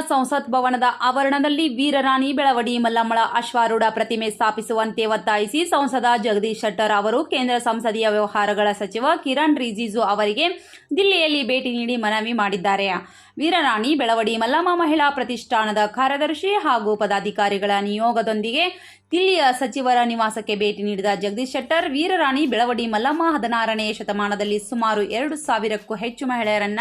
ಸಂಸತ್ ಭವನದ ಆವರಣದಲ್ಲಿ ವೀರರಾಣಿ ಬೆಳವಡಿ ಮಲ್ಲಮ್ಮಳ ಅಶ್ವಾರೂಢ ಪ್ರತಿಮೆ ಸ್ಥಾಪಿಸುವಂತೆ ಒತ್ತಾಯಿಸಿ ಸಂಸದ ಜಗದೀಶ್ ಶೆಟ್ಟರ್ ಅವರು ಕೇಂದ್ರ ಸಂಸದೀಯ ವ್ಯವಹಾರಗಳ ಸಚಿವ ಕಿರಣ್ ರಿಜಿಜು ಅವರಿಗೆ ದಿಲ್ಲಿಯಲ್ಲಿ ಭೇಟಿ ನೀಡಿ ಮನವಿ ಮಾಡಿದ್ದಾರೆ. ವೀರರಾಣಿ ಬೆಳವಡಿ ಮಲ್ಲಮ್ಮ ಮಹಿಳಾ ಪ್ರತಿಷ್ಠಾನದ ಕಾರ್ಯದರ್ಶಿ ಹಾಗೂ ಪದಾಧಿಕಾರಿಗಳ ನಿಯೋಗದೊಂದಿಗೆ ದಿಲ್ಲಿಯ ಸಚಿವರ ನಿವಾಸಕ್ಕೆ ಭೇಟಿ ನೀಡಿದ ಜಗದೀಶ್ ಶೆಟ್ಟರ್, ವೀರರಾಣಿ ಬೆಳವಡಿ ಮಲ್ಲಮ್ಮ ಹದಿನಾರನೇ ಶತಮಾನದಲ್ಲಿ ಸುಮಾರು ಎರಡು ಸಾವಿರಕ್ಕೂ ಹೆಚ್ಚು ಮಹಿಳೆಯರನ್ನ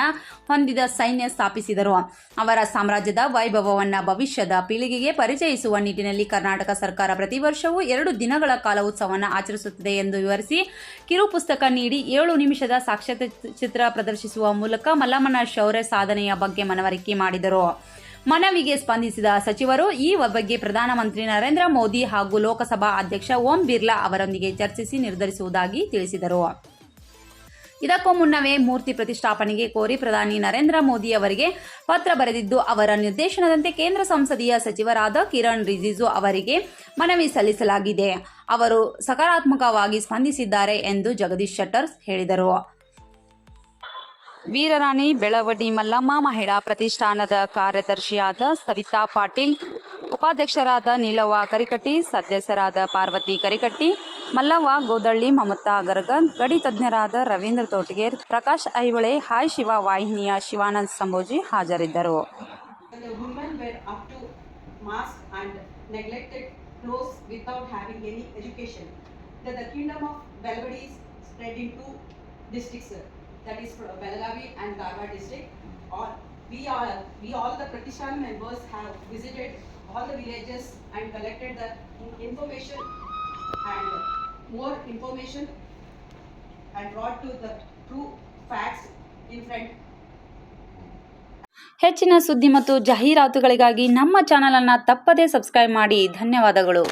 ಹೊಂದಿದ ಸೈನ್ಯ ಸ್ಥಾಪಿಸಿದರು. ಅವರ ಸಾಮ್ರಾಜ್ಯದ ವೈಭವವನ್ನ ಭವಿಷ್ಯದ ಪೀಳಿಗೆಗೆ ಪರಿಚಯಿಸುವ ನಿಟ್ಟಿನಲ್ಲಿ ಕರ್ನಾಟಕ ಸರ್ಕಾರ ಪ್ರತಿ ವರ್ಷವೂ ಎರಡು ದಿನಗಳ ಕಾಲ ಉತ್ಸವವನ್ನು ಆಚರಿಸುತ್ತದೆ ಎಂದು ವಿವರಿಸಿ, ಕಿರು ಪುಸ್ತಕ ನೀಡಿ ಏಳು ನಿಮಿಷದ ಸಾಕ್ಷ್ಯ ಚಿತ್ರ ಪ್ರದರ್ಶಿಸುವ ಮೂಲಕ ಮಲ್ಲಮ್ಮನ ಶೌರ್ಯ ಸಾಧನೆಯ ಬಗ್ಗೆ ಮನವರಿಕೆ ಮಾಡಿದರು. ಮನವಿಗೆ ಸ್ಪಂದಿಸಿದ ಸಚಿವರು, ಈ ಬಗ್ಗೆ ಪ್ರಧಾನಮಂತ್ರಿ ನರೇಂದ್ರ ಮೋದಿ ಹಾಗೂ ಲೋಕಸಭಾ ಅಧ್ಯಕ್ಷ ಓಂ ಬಿರ್ಲಾ ಅವರೊಂದಿಗೆ ಚರ್ಚಿಸಿ ನಿರ್ಧರಿಸುವುದಾಗಿ ತಿಳಿಸಿದರು. ಇದಕ್ಕೂ ಮುನ್ನವೇ ಮೂರ್ತಿ ಪ್ರತಿಷ್ಠಾಪನೆಗೆ ಕೋರಿ ಪ್ರಧಾನಿ ನರೇಂದ್ರ ಮೋದಿ ಅವರಿಗೆ ಪತ್ರ ಬರೆದಿದ್ದು, ಅವರ ನಿರ್ದೇಶನದಂತೆ ಕೇಂದ್ರ ಸಂಸದೀಯ ಸಚಿವರಾದ ಕಿರಣ್ ರಿಜಿಜು ಅವರಿಗೆ ಮನವಿ ಸಲ್ಲಿಸಲಾಗಿದೆ. ಅವರು ಸಕಾರಾತ್ಮಕವಾಗಿ ಸ್ಪಂದಿಸಿದ್ದಾರೆ ಎಂದು ಜಗದೀಶ್ ಶೆಟ್ಟರ್ ಹೇಳಿದರು. ವೀರರಾಣಿ ಬೆಳವಡಿ ಮಲ್ಲಮ್ಮ, ಮಹಿಳಾ ಪ್ರತಿಷ್ಠಾನದ ಕಾರ್ಯದರ್ಶಿಯಾದ ಸವಿತಾ ಪಾಟೀಲ್, ಉಪಾಧ್ಯಕ್ಷರಾದ ನೀಲವ್ವ ಕರಿಕಟ್ಟಿ, ಸದಸ್ಯರಾದ ಪಾರ್ವತಿ ಕರಿಕಟ್ಟಿ, ಮಲ್ಲವ್ವ ಗೋದಳ್ಳಿ, ಮಮತಾ ಗರ್ಗನ್, ಗಡಿ ತಜ್ಞರಾದ ರವೀಂದ್ರ ತೋಟಗೇರ್, ಪ್ರಕಾಶ್ ಐಹೊಳೆ, ಹಾಯ್ ಶಿವ ವಾಹಿನಿಯ ಶಿವಾನಂದ್ ಸಂಭೋಜಿ ಹಾಜರಿದ್ದರು. That is for Belagavi and Dharwad district. All, we all, we all the Pratishan members have visited all the villages and collected the information and more information and brought to the true facts in front ಹೆಚ್ಚಿನ ಸುದ್ದಿ ಮತ್ತು ಜಾಹೀರಾತುಗಳಿಗಾಗಿ ನಮ್ಮ ಚಾನಲನ್ನು ತಪ್ಪದೇ subscribe ಮಾಡಿ ಧನ್ಯವಾದಗಳು